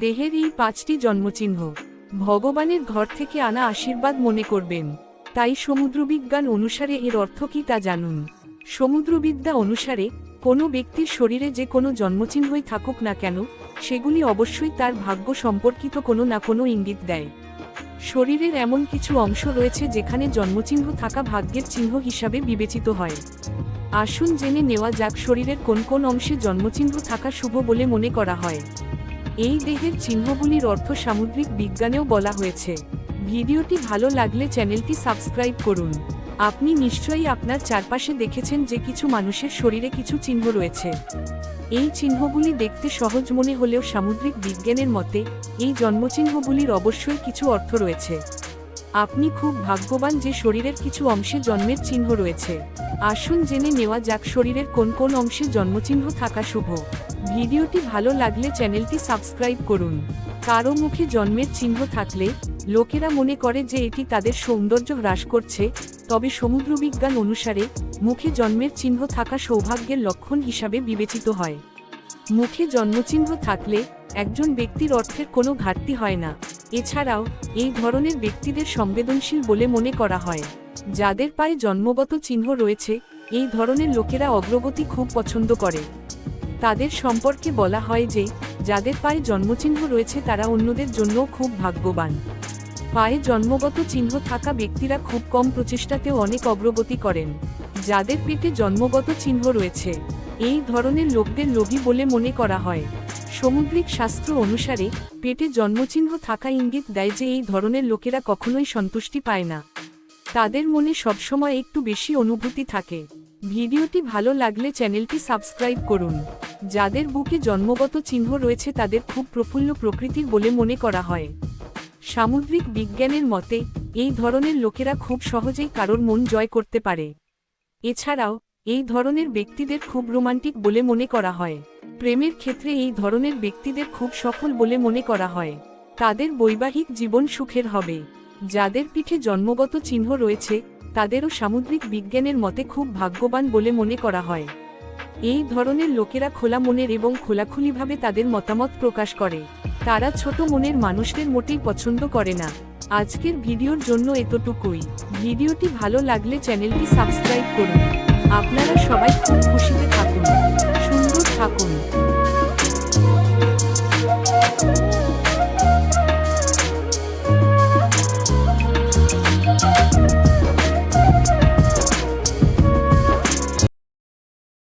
দেহের এই পাঁচটি জন্মচিহ্ন। ভগবানের ঘর থেকে আনা আশীর্বাদ মনে করবেন। তাই সমুদ্রবিজ্ঞান অনুসারে এর অর্থ কি তা জানুন। সমুদ্রবিদ্যা অনুসারে, কোনো ব্যক্তির শরীরে যে কোনো জন্মচিহ্নই থাকুক না কেন, সেগুলি অবশ্যই তার ভাগ্য সম্পর্কিত কোনো না কোনো ইঙ্গিত দেয়। শরীরের এমন কিছু অংশ রয়েছে যেখানে জন্মচিহ্ন থাকা ভাগ্যের চিহ্ন হিসাবে বিবেচিত হয়। আসুন জেনে নেওয়া যাক শরীরের কোন কোন অংশে জন্মচিহ্ন থাকা শুভ বলে মনে করা হয়। এই দেহের চিহ্নগুলির অর্থ সামুদ্রিক বিজ্ঞানেও বলা হয়েছে। ভিডিওটি ভালো লাগলে চ্যানেলটি সাবস্ক্রাইব করুন। আপনি নিশ্চয়ই আপনার চারপাশে দেখেছেন যে কিছু মানুষের শরীরে কিছু চিহ্ন রয়েছে। এই চিহ্নগুলি দেখতে সহজ মনে হলেও সামুদ্রিক বিজ্ঞানের মতে, এই জন্মচিহ্নগুলির অবশ্যই কিছু অর্থ রয়েছে। আপনি খুব ভাগ্যবান যে শরীরের কিছু অংশে জন্মের চিহ্ন রয়েছে। আসুন জেনে নেওয়া যাক শরীরের কোন কোন অংশে জন্মচিহ্ন থাকা শুভ। ভিডিওটি ভালো লাগলে চ্যানেলটি সাবস্ক্রাইব করুন। কারও মুখে জন্মের চিহ্ন থাকলে লোকেরা মনে করে যে এটি তাদের সৌন্দর্য হ্রাস করছে, তবে সমুদ্রবিজ্ঞান অনুসারে মুখে জন্মের চিহ্ন থাকা সৌভাগ্যের লক্ষণ হিসাবে বিবেচিত হয়। মুখে জন্মচিহ্ন থাকলে একজন ব্যক্তির অর্থের কোনো ঘাটতি হয় না। এছাড়াও, এই ধরনের ব্যক্তিদের সংবেদনশীল বলে মনে করা হয়। যাদের পায়ে জন্মগত চিহ্ন রয়েছে, এই ধরনের লোকেরা অগ্রগতি খুব পছন্দ করে। তাদের সম্পর্কে বলা হয় যে, যাদের পায়ে জন্মচিহ্ন রয়েছে তারা অন্যদের জন্যও খুব ভাগ্যবান। পায়ে জন্মগত চিহ্ন থাকা ব্যক্তিরা খুব কম প্রচেষ্টাতেও অনেক অগ্রগতি করেন, যাদের পেটে জন্মগত চিহ্ন রয়েছে। এই ধরনের লোকদের লোভী বলে মনে করা হয়। সামুদ্রিক শাস্ত্র অনুসারে, পেটে জন্মচিহ্ন থাকা ইঙ্গিত দেয় যে এই ধরনের লোকেরা কখনোই সন্তুষ্টি পায় না। তাদের মনে সবসময় একটু বেশি অনুভূতি থাকে। ভিডিওটি ভালো লাগলে চ্যানেলটি সাবস্ক্রাইব করুন। যাদের বুকে জন্মগত চিহ্ন রয়েছে তাদের খুব প্রফুল্ল প্রকৃতির বলে মনে করা হয়। সামুদ্রিক বিজ্ঞানের মতে, এই ধরনের লোকেরা খুব সহজেই কারোর মন জয় করতে পারে। এছাড়াও, এই ধরনের ব্যক্তিদের খুব রোমান্টিক বলে মনে করা হয়। প্রেমের ক্ষেত্রে এই ধরনের ব্যক্তিদের খুব সফল বলে মনে করা হয়। তাদের বৈবাহিক জীবন সুখের হবে। যাদের পিঠে জন্মগত চিহ্ন রয়েছে তাদেরও সামুদ্রিক বিজ্ঞানের মতে খুব ভাগ্যবান বলে মনে করা হয়। এই ধরনের লোকেরা খোলা মনের এবং খোলাখুলিভাবে তাদের মতামত প্রকাশ করে। তারা ছোট মনের মানুষদের মোটেই পছন্দ করে না। আজকের ভিডিওর জন্য এতটুকুই। ভিডিওটি ভালো লাগলে চ্যানেলটি সাবস্ক্রাইব করুন। আপনারা সবাই খুব খুশিতে থাকুন। সুন্দর থাকুন।